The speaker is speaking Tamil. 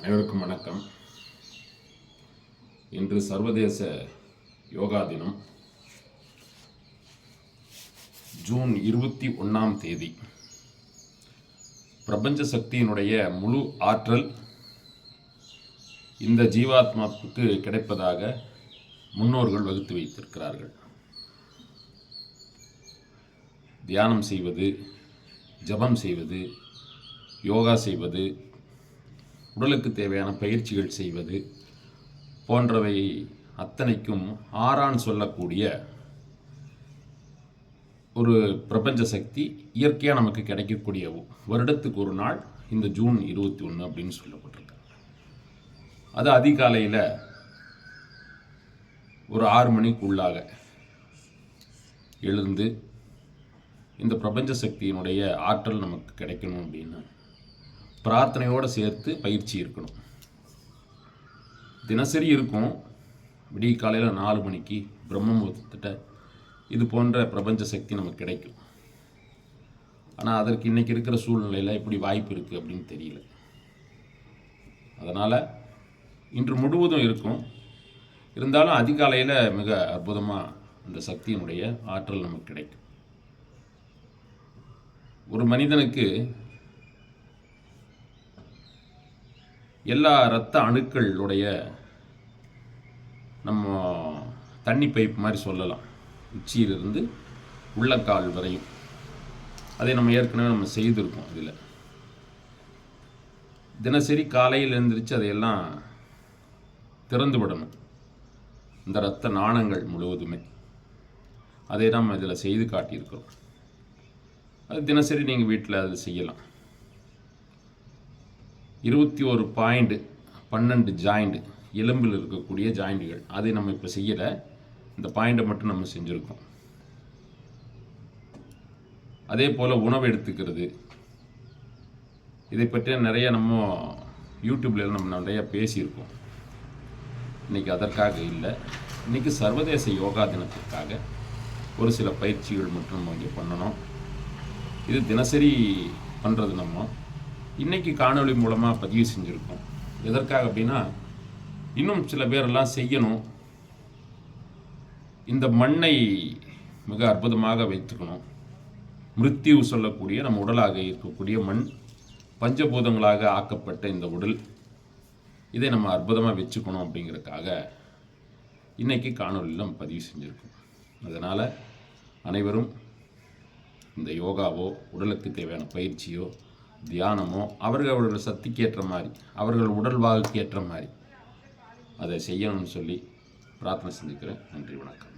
அனைவருக்கும் வணக்கம். இன்று சர்வதேச யோகா தினம். ஜூன் இருபத்தி ஒன்றாம் தேதி. பிரபஞ்ச சக்தியினுடைய முழு ஆற்றல் இந்த ஜீவாத்மாவுக்கு கிடைப்பதாக முன்னோர்கள் வகுத்து வைத்திருக்கிறார்கள். தியானம் செய்வது ஜபம் செய்வது யோகா செய்வது உடலுக்கு தேவையான பயிற்சிகள் செய்வது போன்றவை அத்தனைக்கும் ஆறான் சொல்லக்கூடிய ஒரு பிரபஞ்ச சக்தி இயற்கையாக நமக்கு கிடைக்கக்கூடிய வருடத்துக்கு ஒரு நாள் இந்த ஜூன் இருபத்தி ஒன்று அப்படின்னு சொல்லப்பட்டிருக்கு. அது அதிகாலையில் ஒரு ஆறு மணிக்குள்ளாக எழுந்து இந்த பிரபஞ்ச சக்தியினுடைய ஆற்றல் நமக்கு கிடைக்கணும் அப்படின்னு பிரார்த்தனையோடு சேர்த்து பயிற்சி இருக்கணும். தினசரி இருக்கும். விடிய காலையில் நாலு மணிக்கு பிரம்ம முகூர்த்தத்திட்ட இது போன்ற பிரபஞ்ச சக்தி நமக்கு கிடைக்கும். ஆனால் அதற்கு இன்றைக்கி இருக்கிற சூழ்நிலையில் எப்படி வாய்ப்பு இருக்குது அப்படின்னு தெரியல. அதனால் இன்று முழுவதும் இருக்கும். இருந்தாலும் அதிகாலையில் மிக அற்புதமாக அந்த சக்தியினுடைய ஆற்றல் நமக்கு கிடைக்கும். ஒரு மனிதனுக்கு எல்லா இரத்த அணுக்களுடைய நம்ம தண்ணி பைப் மாதிரி சொல்லலாம். உச்சியிலிருந்து உள்ளங்கால் வரையும். அதை நம்ம ஏற்கனவே நம்ம செய்திருக்கோம் அதில் தினசரி காலையில் எழுந்திரிச்சு அதையெல்லாம் திறந்து விடணும். இந்த இரத்த நாணங்கள் முழுவதுமே. அதை நம்ம இதில் செய்து காட்டியிருக்கிறோம். அது தினசரி நீங்கள் வீட்டில் அது செய்யலாம். இருபத்தி ஒரு பாயிண்ட் பன்னெண்டு ஜாயிண்ட் எலும்பில் இருக்கக்கூடிய ஜாயிண்ட்டுகள் அதை நம்ம இப்போ செய்யலை. இந்த பாயிண்டை மட்டும் நம்ம செஞ்சுருக்கோம். அதே போல் உணவு எடுத்துக்கிறது. இதை பற்றி நிறைய நம்ம யூடியூப்ல நம்ம நிறையா பேசியிருக்கோம். இன்றைக்கி அதற்காக இல்லை. இன்றைக்கி சர்வதேச யோகா தினத்திற்காக ஒரு சில பயிற்சிகள் மட்டும் நம்ம இங்கே பண்ணணும். இது தினசரி பண்ணுறது நம்ம. இன்றைக்கி காணொளி மூலமாக பதிவு செஞ்சுருக்கோம். எதற்காக அப்படின்னா இன்னும் சில பேரெல்லாம் செய்யணும். இந்த மண்ணை மிக அற்புதமாக வைத்துக்கணும். மிருத்யு சொல்லக்கூடிய நம்ம உடலாக இருக்கக்கூடிய மண் பஞ்சபூதங்களாக ஆக்கப்பட்ட இந்த உடல் இதை நம்ம அற்புதமாக வச்சுக்கணும் அப்படிங்கிறதுக்காக இன்றைக்கி காணொலியில் நம்ம பதிவு செஞ்சுருக்கோம். அதனால் அனைவரும் இந்த யோகாவோ உடலுக்கு தேவையான பயிற்சியோ தியானமோ அவர்கள் அவர்களோட சக்திக்கு ஏற்ற மாதிரி அவர்கள் உடல் வாகுக்கு ஏற்ற மாதிரி. அதை செய்யணும்னு சொல்லி பிரார்த்தனை செஞ்சுக்கிறேன். நன்றி வணக்கம்.